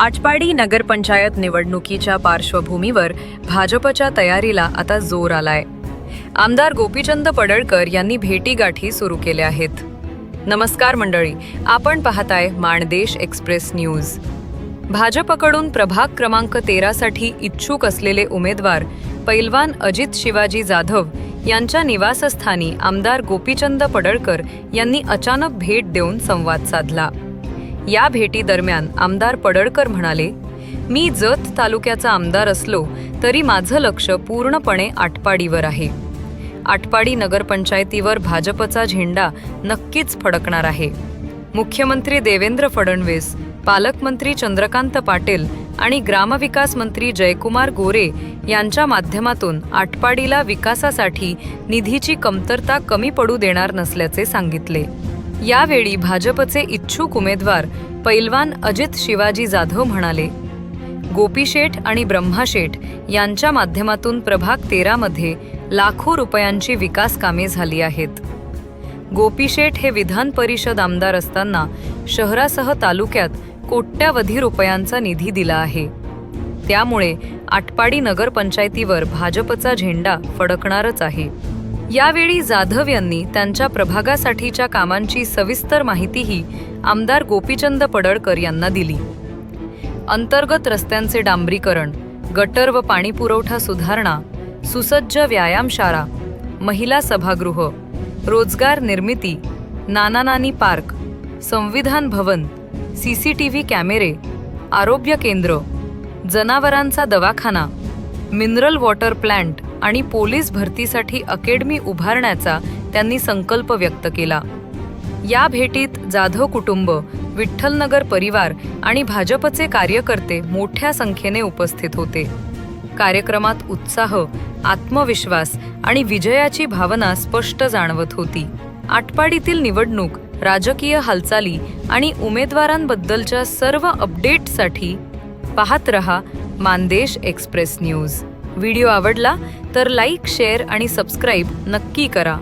आटपाडी नगरपंचायत निवडणुकीच्या पार्श्वभूमीवर भाजपच्या तयारीला आता जोर आलाय. आमदार गोपीचंद पडळकर यांनी भेटीगाठी सुरू केल्या आहेत. नमस्कार मंडळी आपण पाहताय माणदेश एक्सप्रेस न्यूज. भाजपकडून प्रभाग क्रमांक तेरासाठी इच्छुक असलेले उमेदवार पैलवान अजित शिवाजी जाधव यांच्या निवासस्थानी आमदार गोपीचंद पडळकर यांनी अचानक भेट देऊन संवाद साधला. या भेटीदरम्यान आमदार पडळकर म्हणाले मी जत तालुक्याचा आमदार असलो तरी माझं लक्ष पूर्णपणे आटपाडीवर आहे. आटपाडी नगरपंचायतीवर भाजपचा झेंडा नक्कीच फडकणार आहे. मुख्यमंत्री देवेंद्र फडणवीस पालकमंत्री चंद्रकांत पाटील आणि ग्रामविकास मंत्री जयकुमार गोरे यांच्या माध्यमातून आटपाडीला विकासासाठी निधीची कमतरता कमी पडू देणार नसल्याचे सांगितले. यावेळी भाजपचे इच्छुक उमेदवार पैलवान अजित शिवाजी जाधव म्हणाले गोपीशेठ आणि ब्रह्माशेठ यांच्या माध्यमातून प्रभाग तेरामध्ये लाखो रुपयांची विकास कामे झाली आहेत. गोपीशेठ हे विधान परिषद आमदार असताना शहरासह तालुक्यात कोट्यावधी रुपयांचा निधी दिला आहे. त्यामुळे आटपाडी नगरपंचायतीवर भाजपचा झेंडा फडकणारच आहे. यावेळी जाधव यांनी त्यांच्या प्रभागासाठीच्या कामांची सविस्तर माहितीही आमदार गोपीचंद पडळकर यांना दिली. अंतर्गत रस्त्यांचे डांबरीकरण गटर व पाणीपुरवठा सुधारणा सुसज्ज व्यायामशाळा महिला सभागृह रोजगार निर्मिती नाना नानी पार्क संविधान भवन सी सी टी व्ही कॅमेरे आरोग्य केंद्र जनावरांचा दवाखाना मिनरल वॉटर प्लॅन्ट आणि पोलीस भरतीसाठी अकेडमी उभारण्याचा त्यांनी संकल्प व्यक्त केला. या भेटीत जाधव कुटुंब विठ्ठलनगर परिवार आणि भाजपचे कार्यकर्ते मोठ्या संख्येने उपस्थित होते. कार्यक्रमात उत्साह आत्मविश्वास आणि विजयाची भावना स्पष्ट जाणवत होती. आटपाडीतील निवडणूक राजकीय हालचाली आणि उमेदवारांबद्दलच्या सर्व अपडेटसाठी पाहत रहा मानदेश एक्सप्रेस न्यूज. व्हिडिओ आवडला तर लाईक शेअर आणि सबस्क्राईब नक्की करा.